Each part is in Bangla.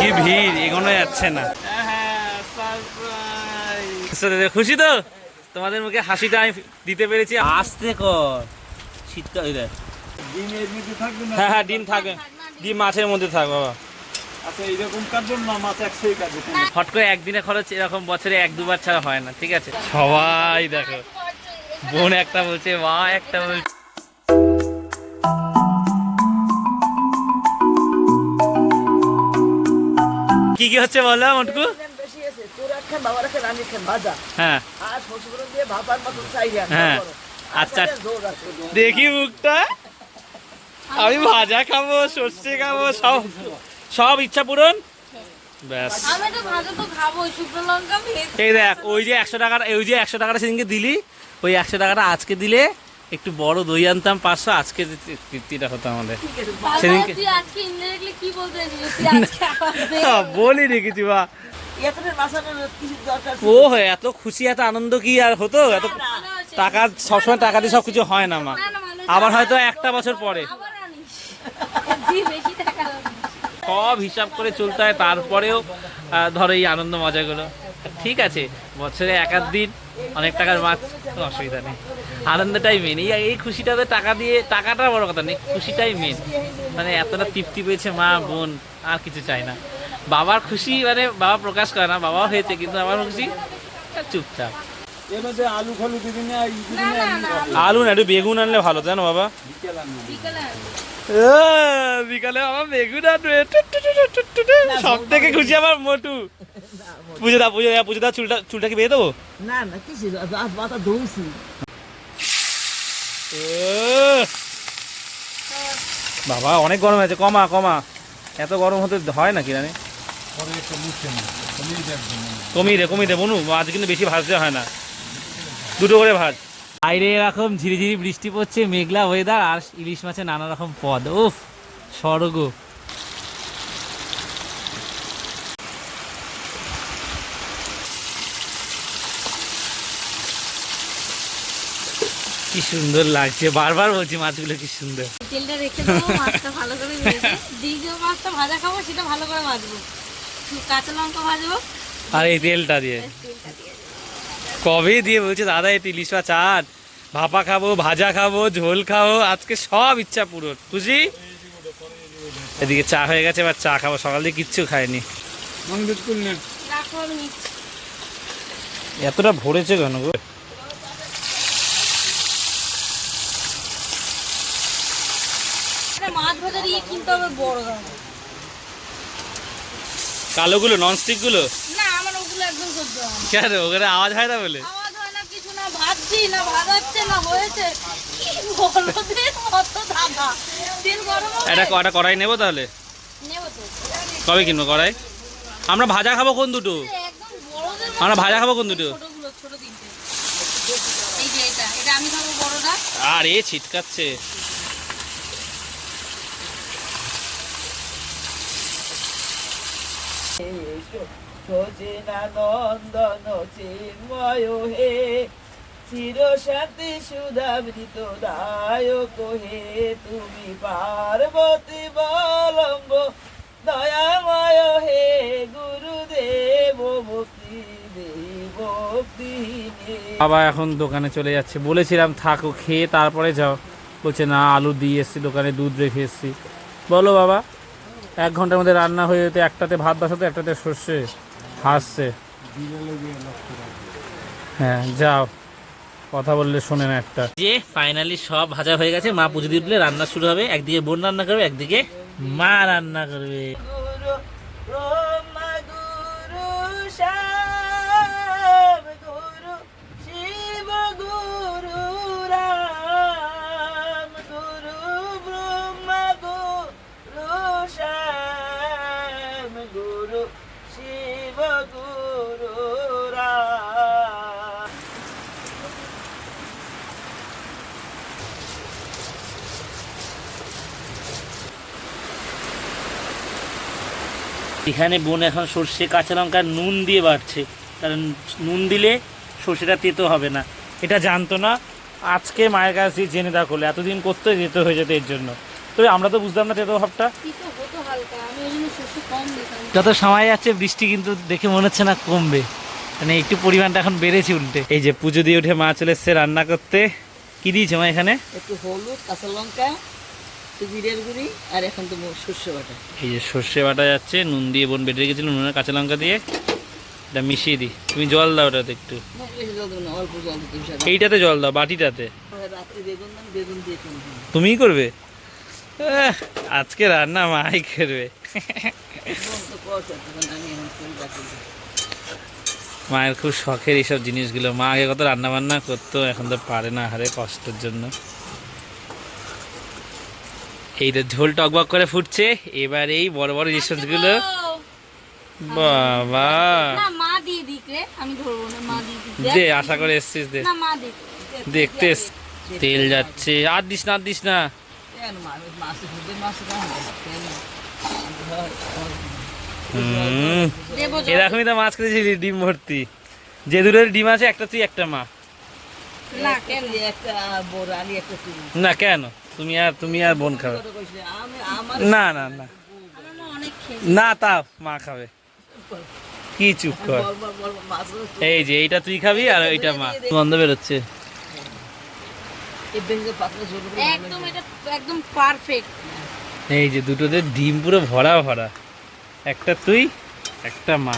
কি ভিড়? এগোনো যাচ্ছে না। খুশি তো? তোমাদের মুখে হাসিটা আমি দিতে পেরেছি। আসতে কর। থাকবে হ্যাঁ হ্যাঁ ডিম থাকে ডিম মাছের মধ্যে থাক বাবা। আচ্ছা হট করে একদিনে খরচ এরকম বছরে এক দুবার ছাড়া হয় না ঠিক আছে? সবাই দেখো। বোন একটা বলছে মা একটা বলছে। কি কি হচ্ছে বলো মটকু? হ্যাঁ। হ্যাঁ। আচ্ছা। দেখি মুখটা। আমি ভাজা খাব সর্ষে খাব সব সব ইচ্ছা পূরণ? ব্যাস। আমি তো ভাজা তো খাব শুকনো লঙ্কা ভেজে এই দেখ ওই যে একশো টাকার ওই যে একশো টাকাটা সেদিনকে দিলি ওই একশো টাকাটা আজকে দিলে একটু বড় দই আনতাম পাঁচশো আজকে তৃপ্তিটা হতো আমাদের সেদিনকে- তুই আজকে ইনডাইরেক্টলি কি বলতে চাইছিস তুই আজকে আমার দে। বলি রেখেছি বা এতটা মাসানোর কিছু দরকার ও এত খুশি এত আনন্দ কি আর হতো এত। টাকা সবসময় টাকা দিয়ে সবকিছু হয় না মা। আবার হয়তো একটা বছর পরে। সব হিসাব করে চলতে হয় তারপরেও ধরো এই আনন্দ মজাগুলো ঠিক আছে বছরে এক আধ দিন অনেক টাকার মাছ কোনো অসুবিধা নেই আনন্দটাই মেন এই এই খুশিটাতে টাকা দিয়ে টাকাটা বড় কথা নেই খুশিটাই মেন মানে এতটা তৃপ্তি পেয়েছে মা বোন আর কিছু চাই না। বাবার খুশি মানে বাবা প্রকাশ করে না বাবাও হয়েছে কিন্তু আমার খুশি চুপচাপ। আলু না একটু বেগুন আনলে ভালো জানো বাবা? বিকেল বাবা বেগুন আনবে। সব থেকে খুশি আমার মোটু। পুজো দা পুজো দা পুজো দা চুলটা চুলটা কি বেঁধে দেবো? না না কিছু বাবা অনেক গরম আছে কমা কমা। এত গরম হতে হয় নাকি রানি? কমিয়ে দে কমিয়ে দে বনু আজ কিন্তু বেশি ভাজতে হয় না। দুটো করে ভাজ বাইরে এরকম ঝিরিঝিরি বৃষ্টি পড়ছে মেঘলা ওয়েদার আর ইলিশ মাছে নানা রকম পদ। উফ স্বর্গ। কি সুন্দর লাগছে। বারবার বলছি মাছগুলো কি সুন্দর। তেলটা রেখে দেবো মাছটা ভালো করে দিই যে মাছটা ভাজা খাব সেটা ভালো করে ভাজবো। কাঁচা লঙ্কা ভাজবো। আর এই তেলটা দিয়ে। তেলটা দিয়ে দেবো। কবে দিয়ে বলছে দাদা এটি ইলিশ মাছ চাট ভাপা খাব ভাজা খাব ঝোল খাব আজকে সব ইচ্ছা পূরণ। খুশি? এদিকে চা হয়ে গেছে এবার চা খাব। সকাল দিয়ে কিচ্ছু খায়নি। এতটা ভরেছে কেন গো এটা মাছ ভাজা দিয়ে কিনতে হবে বড় দাম। কালোগুলো ননস্টিকগুলো না আমার ওগুলো একদম সহ্য হয় না। কেন ওখানে আওয়াজ হয় না বলে? আওয়াজ হয় না কিছু না ভাজছি না ভাজাচ্ছে না হয়েছে। কি বলদের মতো দাদা তেল গরম এটা কটা কড়াই নেব তাহলে? নেব তো। কবে কিনবো কড়াই? আমরা ভাজা খাব কোন দুটো? আমরা ভাজা খাব কোন দুটো? আর এ ছিটকাচ্ছে। সজনা নন্দন চিন্ময় হে চির শান্তি সুধাবৃত দায়ক হে, তুমি পার্বতী বলম্ব দয়াময় হে, গুরুদেব ভক্তি বাবা এখন দোকানে চলে যাচ্ছে। বলেছিলাম, থাকো, খেয়ে তারপরে যাও। বলছে, না, আলু দিয়ে এসছি, দোকানে দুধ রেখে এসছি। বলো বাবা, এক ঘণ্টার মধ্যে রান্না হয়ে যেতে, একটাতে ভাত বসাতে, একটাতে সর্ষে। হাসছে। হ্যাঁ যাও। কথা বললে শোনে না একটা। যে ফাইনালি সব ভাজা হয়ে গেছে, মা পুজো দিয়ে রান্না শুরু হবে। একদিকে বোন রান্না করবে, একদিকে মা রান্না করবে। এখানে বোন এখন সর্ষে কাঁচা লঙ্কা নুন দিয়ে বাড়ছে কারণ নুন দিলে সর্ষেটা তেতো হবে না। এটা জানতো না। আজকে মায়ের কাছে জেনে দা করলে এতদিন করতে যেতে হয়ে যেত এর জন্য। তবে আমরা তো বুঝতাম না তেতো ভাবটা। কি তো হতো হালকা আমি ওই জন্য শস্য কম দিতাম। যত সময় যাচ্ছে বৃষ্টি কিন্তু দেখে মনে হচ্ছে না কমবে। মানে একটু পরিমাণটা এখন বেড়েছে উল্টে। এই যে পুজো দিয়ে উঠে মা চলে এসছে রান্না করতে। কি দিয়েছে মা এখানে? একটু হলুদ কাঁচা লঙ্কা একটু জিরের গুঁড়ি আর এখন তো শস্য বাটা। এই যে সর্ষে বাটা যাচ্ছে নুন দিয়ে বোন বেটে রেখেছিল নুনের কাঁচা লঙ্কা দিয়ে। এটা মিশিয়ে দিই। তুমি জল দাও ওটাতে একটু। এইটাতে জল দাও বাটিটাতে। চলবে তুমিই করবে? আজকে রান্না মাই করবে। মায়ের খুব শখের এইসব জিনিসগুলো। মা আগে কত রান্না বান্না করতো এখন তো পারে না হারে কষ্টের জন্য। এই তো ঝোল টকবক করে ফুটছে এবার এই বড় বড় বাবা। মা দিয়ে দিক দে আশা করে এসছিস দে। দেখতে তেল যাচ্ছে। আর দিস না আর দিস না। এরকমই তো মাছ খেতেছিলি ডিম ভর্তি। যে দুটোর ডিম আছে একটা তুই একটা মা। না কেন? তুমি আর তুমি আর বোন খাবে। কত কইছে আমি আমার না না না। আমার মা অনেক খেয়ে না তা মা খাবে। কি চুপ কর? বল বল বল মাছ এই যে এইটা তুই খাবি আর এইটা মা। গন্ধ বেরোচ্ছে। একদম এটা একদম পারফেক্ট এই যে দুটোতে ডিম পুরো ভরা ভরা। একটা তুই একটা মা।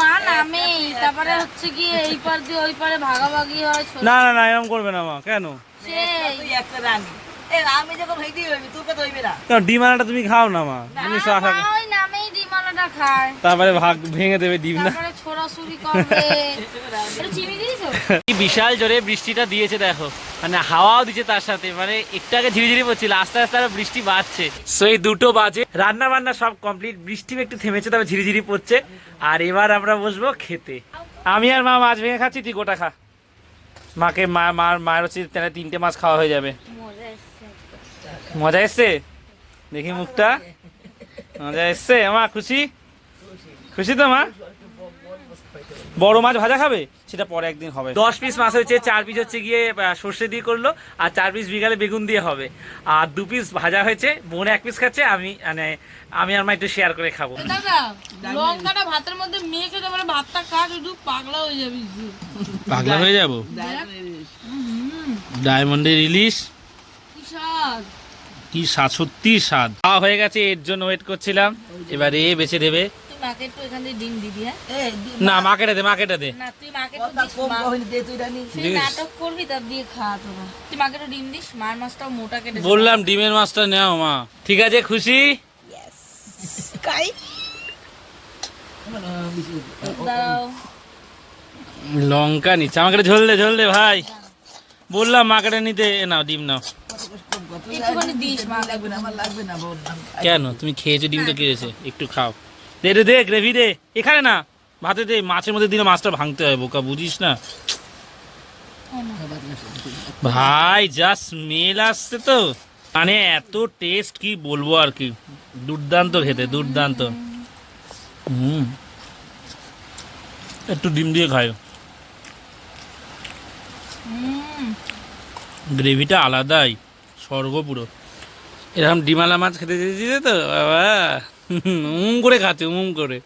মা নামে তারপরে হচ্ছে কি এই পার দিয়ে ওই পারে ভাগাভাগি হয় না না না এরকম করবে না মা। কেন? সেই। তুই একটা রানী। আমি যখন হইতে হইবি তোকে তো হইবে না। কেন ডিম আনাটা তুমি খাও না মা। তুমি ওই নামেই খায় তারপরে ভাগ ভেঙে দেবে ডিম না। তারপরে ছোড়াছুরি করবে। একটু চিনি দিয়েছ? কি বিশাল জোরে বৃষ্টিটা দিয়েছে দেখো। মানে হাওয়াও দিচ্ছে তার সাথে। মানে একটু আগে ঝিরিঝিরি পড়ছিল আস্তে আস্তে আরও বৃষ্টি বাড়ছে। সো এই দুটো বাজে। রান্না বান্না সব কমপ্লিট বৃষ্টি একটু থেমেছে তবে ঝিরিঝিরি পড়ছে। আর এবার আমরা বসবো খেতে। আমি আর মা মাছ ভেঙে খাচ্ছি তুই গোটা খা। মাকে মা মার মায়ের হচ্ছে তাহলে তিনটে মাছ খাওয়া হয়ে যাবে। মজা এসছে? দেখি মুখটা। মজা এসছে? মা খুশি? খুশি তো মা? বড় মাছ ভাজা খাবে? সেটা পরে একদিন হবে। দশ পিস মাছ হয়েছে চার পিস হচ্ছে গিয়ে সর্ষে দিয়ে করল আর চার পিস বিকালে বেগুন দিয়ে হবে। আর দু পিস ভাজা হয়েছে বোন এক পিস খাচ্ছে আমি মানে আমি আর মা একটু শেয়ার করে খাব। লঙ্কাটা ভাতের মধ্যে মেখে তারপরে ভাতটা খা শুধু পাগলা হয়ে যাবি। পাগলা হয়ে যাব? ডায়মন্ডের ইলিশ? কি কি স্বাদ? সত্যি স্বাদ। খাওয়া হয়ে গেছে এর জন্য ওয়েট করছিলাম। এবারে এ বেছে দেবে। হ্যাঁ? না মাকেটা দে মাকেটা। বললাম ডিমের মাছটা নেও মা। ঠিক আছে খুশি? লঙ্কা নিচ্ছে। আমাকে ঝোল দে ঝোল দে ভাই। বললাম মাকেটা নিতে এ নাও ডিম নাও। কেন? তুমি খেয়েছো ডিমটা খেয়েছে একটু খাও। দে দে দে গ্রেভি দে। এখানে না ভাতে দে মাছের মধ্যে দিলে মাছটা ভাঙতে হয় বোকা বুঝিস না? ভাই যা স্মেল আসছে তো। মানে এত টেস্ট কি বলব আর কি? দুর্দান্ত খেতে দুর্দান্ত। হুম। একটু ডিম দিয়ে খায় গ্রেভিটা আলাদাই। স্বর্গ পুরো এরকম ডিমালা মাছ খেতে দিতে তো? বাবা। উম করে খাচ্ছে উম করে।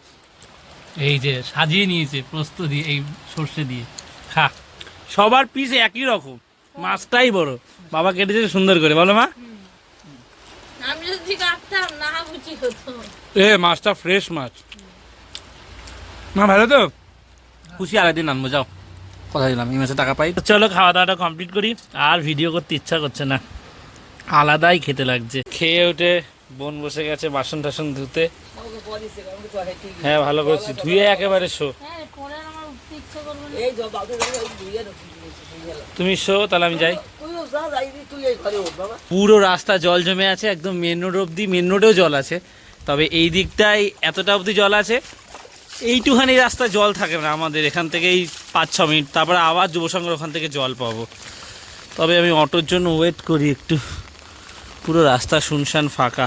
এই যে সাজিয়ে নিয়েছে প্রস্ত দিয়ে এই সর্ষে দিয়ে। খা। সবার পিস একই রকম। মাছটাই বড়। বাবা কেটেছে সুন্দর করে। বলো মা। এ মাছটা ফ্রেশ মাছ। মা ভালো তো? খুশি আরেকদিন আনব যাও। কথা দিলাম এই মাসে টাকা পাই। তো চলো খাওয়া দাওয়াটা কমপ্লিট করি। আর ভিডিও করতে ইচ্ছা করছে না। আলাদাই খেতে লাগছে। খেয়ে উঠে বোন বসে গেছে বাসন টাসন ধুতে। হ্যাঁ ভালো করছি। ধুয়ে একেবারে শো। তুমি শো, তাহলে আমি যাই। পুরো রাস্তা জল জমে আছে, একদম মেন রোড অবধি। মেন রোডেও জল আছে। তবে এই দিকটায় এতটা অবধি জল আছে, এইটুখানি রাস্তা জল থাকে না আমাদের। এখান থেকে এই পাঁচ ছ মিনিট। তারপরে আবার যুবসংঘের ওখান থেকে জল পাবো। তবে আমি অটোর জন্য ওয়েট করি একটু। পুরো রাস্তা শুনশান ফাঁকা।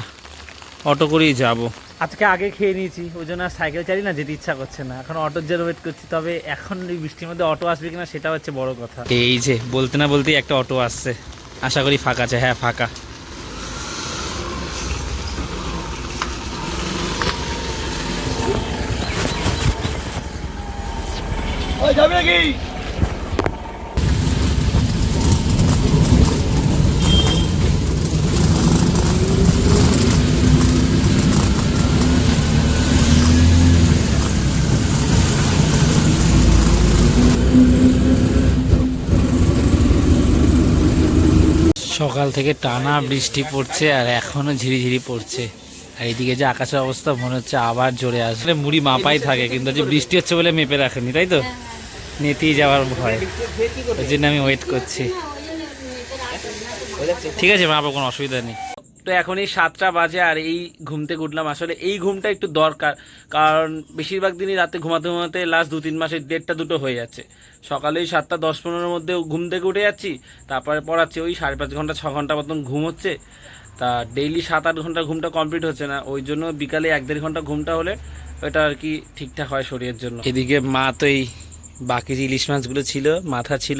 অটো করেই যাব। আজকে আগে খেয়ে নিয়েছি ওই জন্য আর সাইকেল চালিয়ে না যেতে ইচ্ছা করছে না। এখন অটোর জন্য ওয়েট করছি তবে এখন ওই বৃষ্টির মধ্যে অটো আসবে কিনা সেটা হচ্ছে বড় কথা। এই যে বলতে না বলতেই একটা অটো আসছে। আশা করি ফাঁকা আছে হ্যাঁ ফাঁকা। যাবে নাকি? সকাল থেকে টানা বৃষ্টি পড়ছে আর এখনও ঝিরিঝিরি পড়ছে। আর এইদিকে যে আকাশের অবস্থা মনে হচ্ছে আবার জোরে আসলে মুড়ি মাপাই থাকে, কিন্তু যে বৃষ্টি হচ্ছে বলে মেপে রাখেনি, তাই তো? নেতেই যাওয়ার ভয়। ওই জন্য আমি ওয়েট করছি। ঠিক আছে, মাপো কোনো অসুবিধা নেই। তো এখন এই সাতটা বাজে আর এই ঘুম থেকে উঠলাম। আসলে এই ঘুমটা একটু দরকার, কারণ বেশিরভাগ দিনই রাতে ঘুমাতে ঘুমাতে লাস্ট দু তিন মাসে দেড়টা দুটো হয়ে যাচ্ছে। সকালে ওই সাতটা দশ পনেরোর মধ্যে ঘুম থেকে উঠে যাচ্ছি, তারপরে পড়াচ্ছি। ওই সাড়ে পাঁচ ঘণ্টা, ছ ঘণ্টা মতন ঘুম হচ্ছে। তা ডেইলি সাত আট ঘণ্টা ঘুমটা কমপ্লিট হচ্ছে না। ওই জন্য বিকালে এক দেড় ঘণ্টা ঘুমটা হলে ওটা আর কি ঠিকঠাক হয় শরীরের জন্য। এদিকে মা তো এই বাকি যে ইলিশ মাছগুলো ছিল, মাথা ছিল,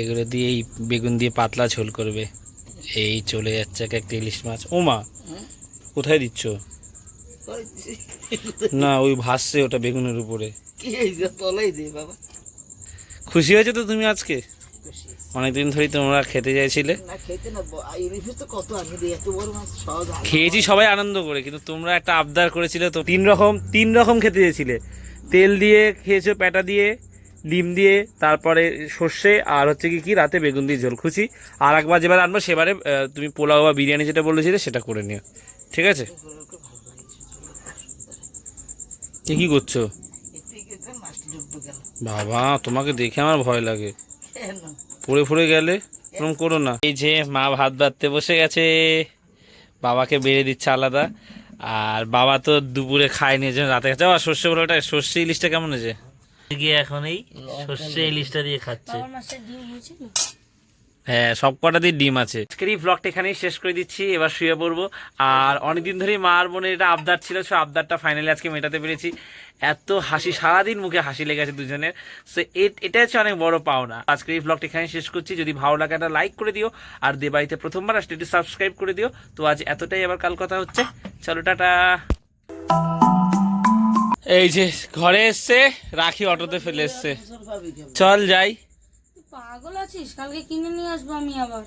এগুলো দিয়ে এই বেগুন দিয়ে পাতলা ঝোল করবে। এই চলে যাচ্ছে এক একটা ইলিশ মাছ। ও মা কোথায় দিচ্ছ? না ওই ভাসছে ওটা বেগুনের উপরে। বাবা। খুশি হয়েছে তো তুমি আজকে? অনেকদিন ধরেই তোমরা খেতে চাইছিলে। খেয়েছি সবাই আনন্দ করে কিন্তু তোমরা একটা আবদার করেছিলে তো তিন রকম তিন রকম খেতে চেয়েছিলে তেল দিয়ে খেয়েছো প্যাটা দিয়ে ডিম দিয়ে, তারপরে সর্ষে, আর হচ্ছে কি কি রাতে বেগুন দিয়ে ঝোল খুশি। আর একবার যেবার আনব, সেবারে তুমি পোলাও বা বিরিয়ানি যেটা বলেছিলে সেটা করে নিও। ঠিক আছে? এ কি করছ? বাবা, তোমাকে দেখে আমার ভয় লাগে। পড়ে পড়ে গেলে, এরকম করো না। এই যে, মা ভাত বাড়তে বসে গেছে। বাবাকে বেড়ে দিচ্ছে আলাদা। আর বাবা তো দুপুরে খায়নি জন্য রাতে খাচ্ছে। আর সর্ষে বড়টা সর্ষে ইলিশটা কেমন হয়েছে? গিয়ে এখন এই সর্ষে ইলিশটা দিয়ে খাচ্ছে। বাবার মাসের ডিম হয়েছিল হ্যাঁ সব ডিম আছে। আজকের এই ব্লগটা এখানেই শেষ করে দিচ্ছি এবার শুয়ে পড়ব। আর অনেকদিন ধরেই মা আর বোনের এটা আবদার ছিল সে আবদারটা ফাইনালি আজকে মেটাতে পেরেছি। এত হাসি সারাদিন মুখে হাসি লেগেছে দুজনের। সো এটা হচ্ছে অনেক বড় পাওনা। আজকের এই ব্লগটা এখানে শেষ করছি। যদি ভালো লাগে একটা লাইক করে দিও আর দেবাড়িতে প্রথমবার আসলে একটু সাবস্ক্রাইব করে দিও। তো আজ এতটাই আবার কাল কথা হচ্ছে। চলো টাটা! এই যে ঘরে এসছে, রাখি অটোতে ফেলে এসছে। চল যাই। পাগল আছিস? কালকে কিনে নিয়ে আসব আমি আবার।